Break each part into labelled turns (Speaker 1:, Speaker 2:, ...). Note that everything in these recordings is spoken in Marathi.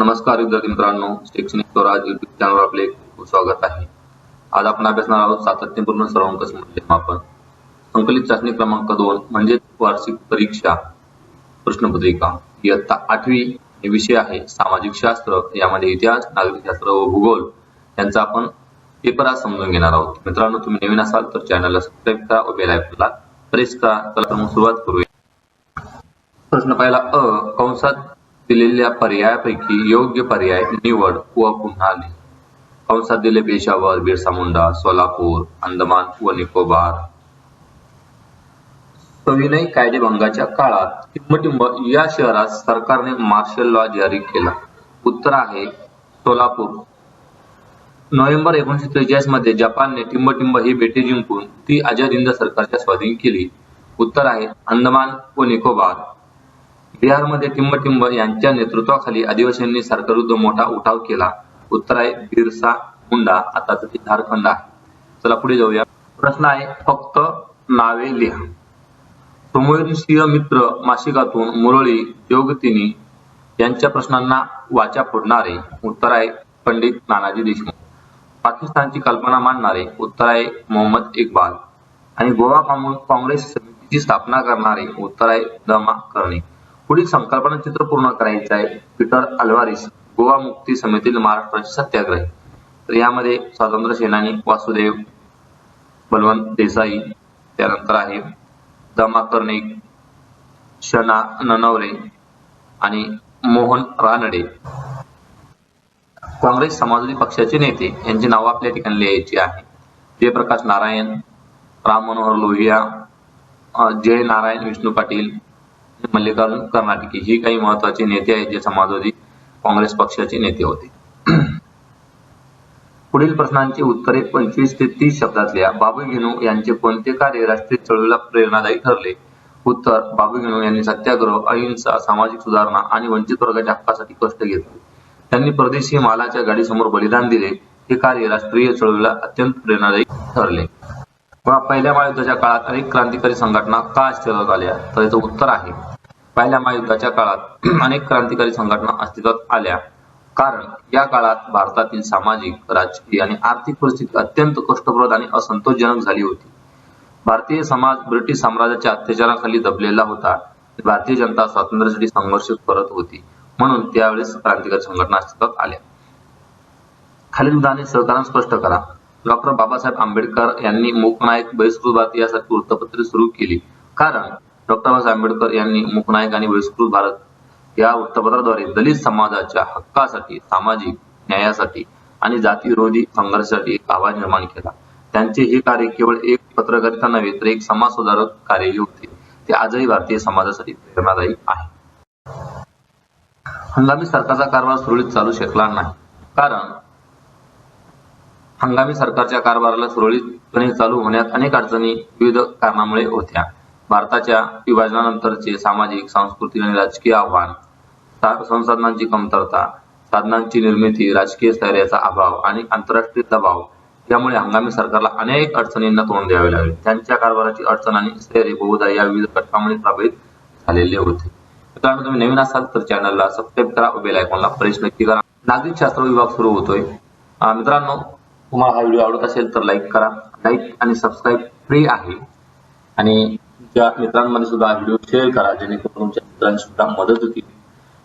Speaker 1: नमस्कार विद्यार्थी मित्रांनो. शैक्षणिक स्वराज युट्यूब चॅनलवर आपले खूप स्वागत आहे. आज आपण अभ्यासणार आहोत सातत्यपूर्ण सर्वांक मूल्यमापन संकलित चाचणी क्रमांक दोन म्हणजे वार्षिक परीक्षा प्रश्नपत्रिका. इयत्ता आठवी हे विषय आहे सामाजिक शास्त्र यामध्ये इतिहास नागरिक शास्त्र व भूगोल यांचा आपण पेपर आज समजून घेणार आहोत. मित्रांनो तुम्ही नवीन असाल तर चॅनलला सबस्क्राईब करा व बेल आयकॉनला प्रेस करा. तर मग सुरुवात करूया. प्रश्न पहिला अ कंसात दिलेल्या पर्यायापैकी योग्य पर्याय निवड व पुन्हा लिह कंसात दिले पेशावर बिरसा मुंडा सोलापूर अंदमान व निकोबार. सविनय कायदेभंगाच्या काळात टिंबटिंब या शहरात सरकारने मार्शल लॉ जारी केला. उत्तर आहे सोलापूर. नोव्हेंबर एकोणीशे त्रेचाळीसमध्ये जपानने टिंबटिंब ही बेटे जिंकून ती आझाद हिंद सरकारच्या स्वाधीन केली. उत्तर आहे अंदमान व निकोबार. बिहारमध्ये टिंबटिंब यांच्या नेतृत्वाखाली आदिवासींनी सरकारविरुद्ध मोठा उठाव केला. उत्तर आहे बिरसा मुंडा आता ते झारखंड आहे. चला पुढे जाऊया. प्रश्न आहे फक्त नावे लिहा. संवेदनशील मित्र मासिकातून मुरळी जोगतिनी यांच्या प्रश्नांना वाचा फोडणारे उत्तर आहे पंडित नानाजी देशमुख. पाकिस्तानची कल्पना मांडणारे उत्तर आहे मोहम्मद इक्बाल आणि गोवा काँग्रेस समितीची स्थापना करणारे उत्तर आहे दमा करणे. पुढील संकल्पना चित्र पूर्ण करायचं आहे. पीटर अल्वारिस गोवा मुक्ती समितीतील महाराष्ट्राचे सत्याग्रही. तर यामध्ये स्वातंत्र्य सेनानी वासुदेव बलवंत देसाई त्यानंतर आहे दमा कर्णिक शना ननवरे आणि मोहन रानडे. काँग्रेस समाजवादी पक्षाचे नेते यांची नावं आपल्या ठिकाणी लिहायची आहे. जयप्रकाश नारायण राम मनोहर लोहिया जय नारायण विष्णू पाटील मल्लिकार्जुन कर्नाटकी ही काही महत्त्वाचे नेते आहेत जे समाजवादी काँग्रेस पक्षाचे नेते होते. पुढील प्रश्नांची उत्तरे पंचवीस ते तीस शब्दातल्या बाबू गेनू यांचे कोणते कार्य राष्ट्रीय चळवळीला प्रेरणादायी ठरले? उत्तर बाबू गेनू यांनी सत्याग्रह अहिंसा सामाजिक सुधारणा आणि वंचित वर्गाच्या हक्कासाठी कष्ट घेतले. त्यांनी परदेशी मालाच्या गाडीसमोर बलिदान दिले. हे कार्य राष्ट्रीय चळवळीला अत्यंत प्रेरणादायी ठरले. पहा, पहिल्या महायुद्धाच्या काळात अनेक क्रांतिकारी संघटना का अस्तित्वात आल्या? तर याचं उत्तर आहे. पहिल्या महायुद्धाच्या काळात अनेक क्रांतिकारी संघटना अस्तित्वात आल्या. कारण या काळात भारतातील सामाजिक राजकीय आणि आर्थिक परिस्थिती अत्यंत कष्टप्रद आणि असंतोषजनक झाली होती. भारतीय समाज ब्रिटिश साम्राज्याच्या अत्याचाराखाली दबलेला होता. भारतीय जनता स्वातंत्र्यासाठी संघर्ष करत होती. म्हणून त्यावेळेस क्रांतिकारी संघटना अस्तित्वात आल्या. खालील उदाहरणे सहकारण स्पष्ट करा. डॉक्टर बाबासाहेब आंबेडकर यांनी मूकनायक बहिष्कृत भारत यासारखी वृत्तपत्रे सुरू केली. कारण डॉक्टर बाबासाहेब आंबेडकर यांनी मूकनायक आणि बहिष्कृत भारत या वृत्तपत्राद्वारे दलित समाजाच्या हक्कासाठी सामाजिक न्यायासाठी आणि जातीविरोधी संघर्षासाठी एक आवाज निर्माण केला. त्यांचे हे कार्य केवळ एक पत्रकारिता नव्हे तर एक समाज सुधारक कार्यही होते. ते आजही भारतीय समाजासाठी प्रेरणादायी आहे. हंगामी सरकारचा कारभार सुरळीत चालू शकला नाही. कारण हंगामी सरकारच्या कारभाराला सुरळीतपणे चालू होण्यात अनेक अडचणी विविध कारणामुळे होत्या. भारताच्या विभाजनानंतरचे सामाजिक सांस्कृतिक आणि राजकीय आव्हान संसाधनांची कमतरता साधनांची निर्मिती राजकीय स्थैर्याचा अभाव आणि आंतरराष्ट्रीय दबाव यामुळे हंगामी सरकारला अनेक अडचणींना तोंड द्यावे लागले. त्यांच्या कारभाराची अडचण आणि स्थैर्य बहुधा या विविध घटकांमुळे प्रभावित झालेले होते. मित्रांनो तुम्ही नवीन असाल तर चॅनलला सबस्क्राईब करा बेल आयकॉनला प्रेस नक्की करा. नागरिक शास्त्र विभाग सुरू होतोय. मित्रांनो तुम्हाला हा व्हिडिओ आवडत असेल तर लाईक करा. लाईक आणि सबस्क्राईब फ्री आहे. आणि तुमच्या मित्रांमध्ये सुद्धा हा व्हिडिओ शेअर करा. जेणेकरून तुमच्या मित्रांची सुद्धा मदत होती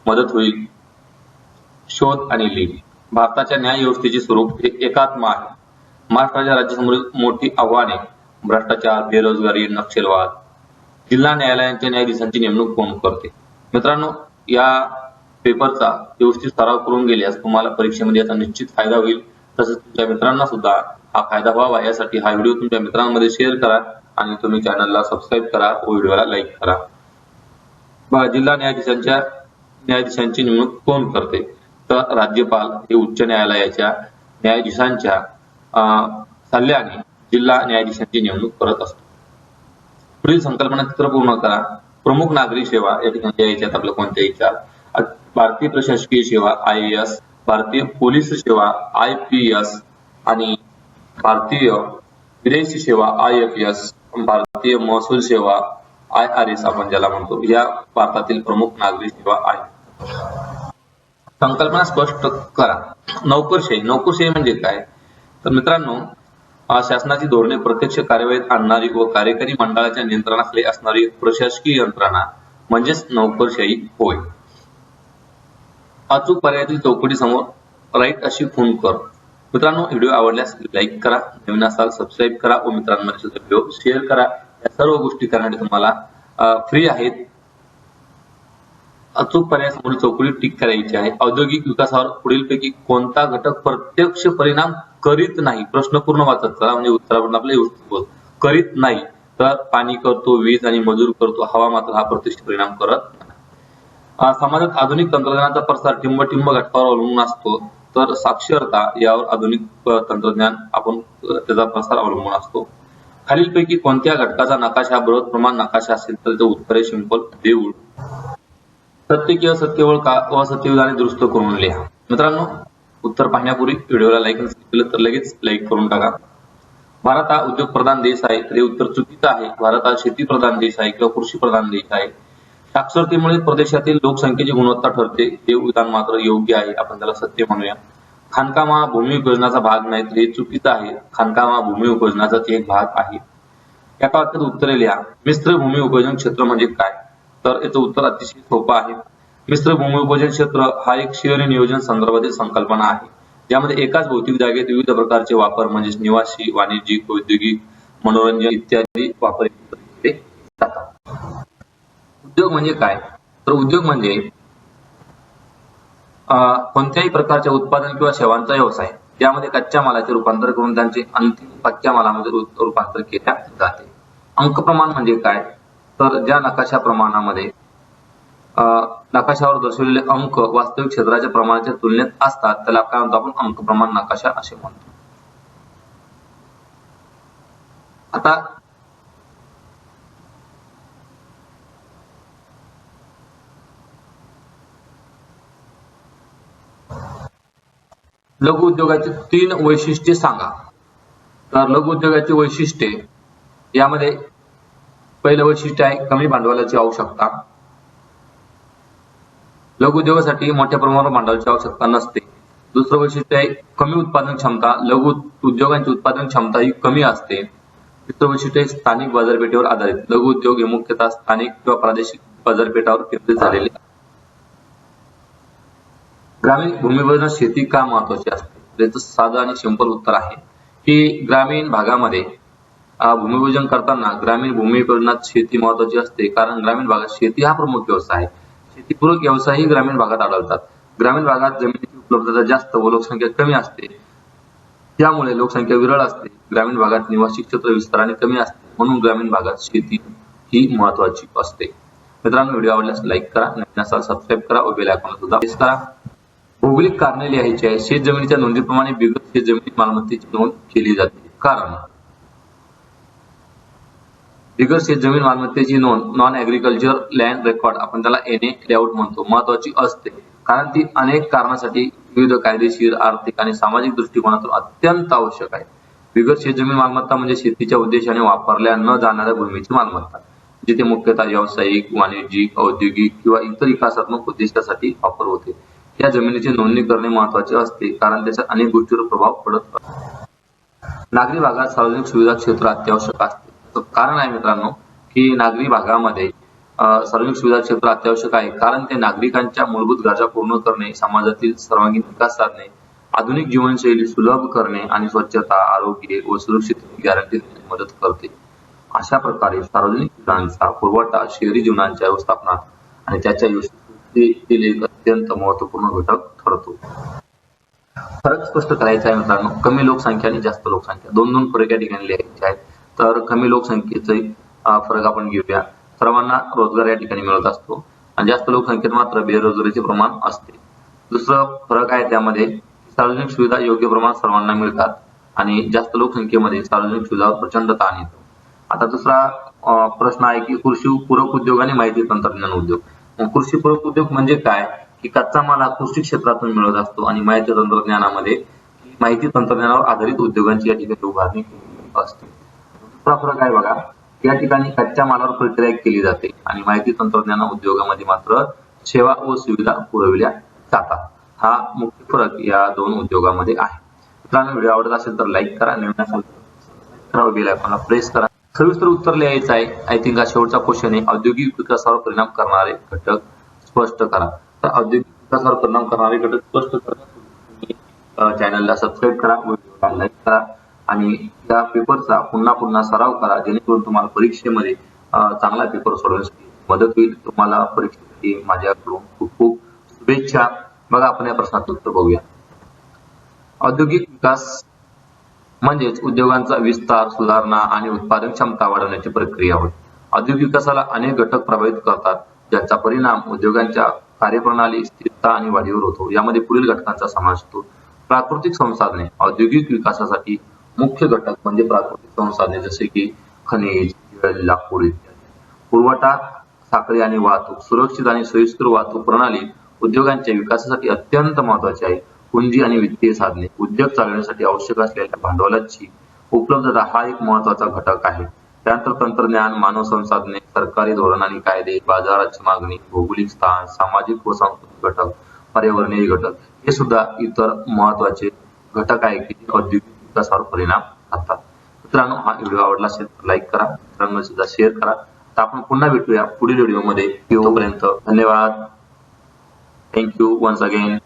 Speaker 1: मदत होईल. शोध आणि लीड. भारताच्या न्याय व्यवस्थेचे स्वरूप हे एकात्म आहे. महाराष्ट्राच्या राज्यासमोर मोठी आव्हाने भ्रष्टाचार बेरोजगारी नक्षलवाद. जिल्हा न्यायालयांच्या न्यायाधीशांची नेमणूक कोण करते? मित्रांनो या पेपरचा व्यवस्थित सराव करून गेल्यास तुम्हाला परीक्षेमध्ये याचा निश्चित फायदा होईल. तसेच तुमच्या मित्रांना सुद्धा हा फायदा व्हावा. यासाठी हा व्हिडिओ तुमच्या मित्रांमध्ये शेअर करा आणि तुम्ही चॅनलला सबस्क्राईब करा व व्हिडिओला लाईक करा. बघा जिल्हा न्यायाधीशांच्या न्यायाधीशांची नेमणूक कोण करते? तर राज्यपाल हे उच्च न्यायालयाच्या न्यायाधीशांच्या अं, सल्ल्याने जिल्हा न्यायाधीशांची नेमणूक करत असतो. पुढील संकल्पना चित्र पूर्ण करा. प्रमुख नागरी सेवा या ठिकाणी यायच्यात आपलं कोणत्याही चार भारतीय प्रशासकीय सेवा आय एस भारतीय पोलीस सेवा आय पी एस आणि भारतीय विदेशी सेवा आय एफ एस भारतीय महसूल सेवा आय आर एस आपण ज्याला म्हणतो या भारतातील प्रमुख नागरी सेवा आहे संकल्पना स्पष्ट करा. नोकरशाही नोकरशाही म्हणजे काय? तर मित्रांनो शासनाची धोरणे प्रत्यक्ष कार्यवाहीत आणणारी व कार्यकारी मंडळाच्या नियंत्रणाखाली असणारी प्रशासकीय यंत्रणा म्हणजेच नोकरशाही होय. अचूक पर्यायातील चौकटी समोर राईट अशी खून कर. मित्रांनो व्हिडिओ आवडल्यास लाईक करा नवीन असाल सबस्क्राईब करा व मित्रांमध्ये सुद्धा व्हिडिओ शेअर करा. या सर्व गोष्टी करण्यासाठी तुम्हाला फ्री आहेत. अचूक पर्यायासमोर चौकटी टिक करायची आहे. औद्योगिक विकासावर पुढीलपैकी कोणता घटक प्रत्यक्ष परिणाम करीत नाही? प्रश्न पूर्ण वाचत करा म्हणजे उत्तरावरून आपले करीत नाही. तर पाणी करतो वीज आणि मजूर करतो हवा मात्र हा प्रत्यक्ष परिणाम करत नाही. समाजात आधुनिक तंत्रज्ञानाचा प्रसार टिंब घटकावर अवलंबून असतो तर साक्षरता यावर आधुनिक तंत्रज्ञान आपण त्याचा प्रसार अवलंबून असतो. खालीलपैकी कोणत्या घटकाचा नकाशा बृहत प्रमाण नकाशा असेल तर ते उत्तरे सिंपल देऊळ. सत्य किंवा सत्यवळ का व सत्यविधाने दुरुस्त करून लिहा. मित्रांनो उत्तर पाहण्यापूर्वी व्हिडिओला लाईक केलं तर लगेच लाईक करून टाका. भारत हा उद्योग प्रधान देश आहे तर हे उत्तर चुकीचं आहे. भारत हा शेती प्रधान देश आहे किंवा कृषी प्रधान देश आहे. साक्षरतेमुळे प्रदेशातील लोकसंख्येची गुणवत्ता ठरते. हे विधान मात्र योग्य आहे. आपण त्याला सत्य म्हणूया. खाणकाम हा भूमी उपयोजनाचा भाग नाही तर हे चुकीचं आहे. खाणकाम हा भूमी उपयोजनाचाच एक भाग आहे. या वाक्यात उत्तरे लिहा. मिश्र भूमी उपयोजन क्षेत्र म्हणजे काय? तर याचं उत्तर अतिशय सोपं आहे. मिश्र भूमी उपयोजन क्षेत्र हा एक शहरी नियोजन संदर्भातील संकल्पना आहे. ज्यामध्ये एकाच भौतिक जागेत विविध प्रकारचे वापर म्हणजेच निवासी वाणिज्यिक औद्योगिक मनोरंजन इत्यादी वापर उद्योग म्हणजे काय? तर उद्योग म्हणजे कोणत्याही प्रकारच्या उत्पादन किंवा सेवांचा व्यवसाय. यामध्ये कच्च्या मालाचे रूपांतर करून त्यांचे अंतिम पक्क्या मालामध्ये रूपांतर केल्या जाते. अंक प्रमाण म्हणजे काय? तर ज्या नकाशा प्रमाणामध्ये नकाशावर दर्शवलेले अंक वास्तविक क्षेत्राच्या प्रमाणाच्या तुलनेत असतात त्याला काय म्हणतो आपण? अंक प्रमाण नकाशा असे म्हणतो. आता लघु उद्योगाची तीन वैशिष्ट्ये सांगा. तर लघु उद्योगाची वैशिष्ट्ये यामध्ये पहिलं वैशिष्ट्य आहे कमी भांडवलाची आवश्यकता. लघु उद्योगासाठी मोठ्या प्रमाणावर भांडवलाची आवश्यकता नसते. दुसरं वैशिष्ट्य आहे कमी उत्पादन क्षमता लघु उद्योगांची उत्पादन क्षमता ही कमी असते. तिसरं वैशिष्ट्य आहे स्थानिक बाजारपेठेवर आधारित. लघु उद्योग हे मुख्यतः स्थानिक किंवा प्रादेशिक बाजारपेठावर केंद्रित झालेले ग्रामीण भूमिबळ शेती का महत्वाची असते? त्याचं साधं आणि सिंपल उत्तर आहे की ग्रामीण भागामध्ये भूमिपूजन करताना ग्रामीण भूमिपूजनात शेती महत्वाची असते. कारण ग्रामीण भागात शेती हा प्रमुख व्यवसाय आहे. शेतीपूरक व्यवसायही ग्रामीण भागात आढळतात. ग्रामीण भागात जमिनीची उपलब्धता जास्त व लोकसंख्या कमी असते. त्यामुळे लोकसंख्या विरळ असते. ग्रामीण भागात निवासी क्षेत्र विस्ताराने कमी असते. म्हणून ग्रामीण भागात शेती ही महत्वाची असते. मित्रांनो व्हिडिओ आवडल्यास लाईक करा. नवीन असाल सबस्क्राईब करा व बेल आयकॉन सुद्धा प्रेस करा. भौगोलिक कारणे लिहायची आहे शेत जमिनीच्या नोंदीप्रमाणे बिगर शेत जमिनी मालमत्तेची नोंद केली जाते. कारण बिगर शेत जमीन मालमत्तेची नोंद नॉन ऍग्रिकल्चर लँड रेकॉर्ड आपण त्याला एनए लेआउट म्हणतो. महत्वाची असते. कारण ती अनेक कारणासाठी विविध कायदेशीर आर्थिक आणि सामाजिक दृष्टिकोनातून अत्यंत आवश्यक आहे. बिगर शेत जमीन मालमत्ता म्हणजे शेतीच्या उद्देशाने वापरल्या न जाणाऱ्या भूमीची मालमत्ता जिथे मुख्यतः व्यावसायिक वाणिज्यिक औद्योगिक किंवा इतर विकासात्मक उद्देशासाठी वापर होते. या जमिनीची नोंदणी करणे महत्त्वाचे असते कारण त्याचा अनेक गोष्टीवर प्रभाव पडत असतो. नागरी भागात सार्वजनिक सुविधा क्षेत्र अत्यावश्यक असते. कारण आहे मित्रांनो की नागरी भागामध्ये सार्वजनिक सुविधा क्षेत्र अत्यावश्यक आहे कारण ते नागरिकांच्या मूलभूत गरजा पूर्ण करणे समाजातील सर्वांगीण विकास साधणे आधुनिक जीवनशैली सुलभ करणे आणि स्वच्छता आरोग्य व सुरक्षित गॅरंटी मदत करते. अशा प्रकारे सार्वजनिक सुविधांचा पुरवठा शहरी जीवनाच्या व्यवस्थापनात आणि त्याच्या अत्यंत महत्त्वपूर्ण घटक ठरतो. फरक स्पष्ट करायचा आहे मित्रांनो. कमी लोकसंख्या आणि जास्त लोकसंख्या. दोन दोन फरक या ठिकाणी लिहायचे आहेत. तर कमी लोकसंख्येचे फरक आपण घेऊया. सर्वांना रोजगार या ठिकाणी मिळत असतो आणि जास्त लोकसंख्येत मात्र बेरोजगारीचे प्रमाण असते. दुसरं फरक आहे त्यामध्ये सार्वजनिक सुविधा योग्य प्रमाणात सर्वांना मिळतात आणि जास्त लोकसंख्येमध्ये सार्वजनिक सुविधावर प्रचंड ताण येतो. आता दुसरा प्रश्न आहे की कृषी पूरक उद्योग आणि माहिती तंत्रज्ञान उद्योग. कृषी पूरक उद्योग म्हणजे काय? की कच्चा माल हा कृषी क्षेत्रातून मिळत असतो आणि माहिती तंत्रज्ञानामध्ये माहिती तंत्रज्ञानावर आधारित उद्योगांची या ठिकाणी उभारणी असते. दुसरा फरक आहे बघा? या ठिकाणी कच्च्या मालावर प्रक्रिया केली जाते आणि माहिती तंत्रज्ञान उद्योगामध्ये मात्र सेवा व सुविधा पुरविल्या जातात. हा मुख्य फरक या दोन उद्योगामध्ये आहे. मित्रांनो व्हिडिओ आवडत असेल तर लाईक करा नवीन असेल तर बेल आयकॉनला प्रेस करा. सविस्तर उत्तर लिहायचं आहे. आय थिंक हा शेवटचा क्वेश्चन आहे. औद्योगिक विकासावर परिणाम करणारे घटक स्पष्ट करा. औद्योगिक विकासावर परिणाम करणारे घटक स्पष्ट करा. चॅनलला सबस्क्राईब करा व्हिडिओला लाईक करा आणि त्या पेपरचा पुन्हा पुन्हा सराव करा जेणेकरून तुम्हाला परीक्षेमध्ये चांगला पेपर सोडवण्यासाठी मदत होईल. तुम्हाला परीक्षेसाठी माझ्याकडून खूप खूप शुभेच्छा. बघा आपण या प्रश्नाचं उत्तर बघूया. औद्योगिक विकास म्हणजेच उद्योगांचा विस्तार सुधारणा आणि उत्पादन क्षमता वाढवण्याची प्रक्रिया होय. औद्योगिक विकासाला अनेक घटक प्रभावित करतात ज्याचा परिणाम उद्योगांच्या कार्यप्रणाली स्थिरता आणि वाढीवर होतो. यामध्ये पुढील घटकांचा समावेश होतो. प्राकृतिक संसाधने औद्योगिक विकासासाठी मुख्य घटक म्हणजे प्राकृतिक संसाधने जसे की खनिज लाकूड इत्यादी. पुरवठा साखळी आणि वाहतूक सुरक्षित आणि सोयीस्कर वाहतूक प्रणाली उद्योगांच्या विकासासाठी अत्यंत महत्वाची आहे. पुंजी आणि वित्तीय साधने उद्योग चालवण्यासाठी आवश्यक असलेल्या भांडवलाची उपलब्धता हा एक महत्त्वाचा घटक आहे. त्यानंतर तंत्रज्ञान मानव संसाधने सरकारी धोरण आणि कायदे बाजाराची मागणी भौगोलिक स्थान सामाजिक व सांस्कृतिक घटक पर्यावरणीय घटक हे सुद्धा इतर महत्त्वाचे घटक आहे की औद्योगिक विकासावर परिणाम करतात. मित्रांनो हा व्हिडिओ आवडला असेल तर लाईक करा मित्रांनो सुद्धा शेअर करा. तर आपण पुन्हा भेटूया पुढील व्हिडिओमध्ये. तोपर्यंत धन्यवाद. Thank you once again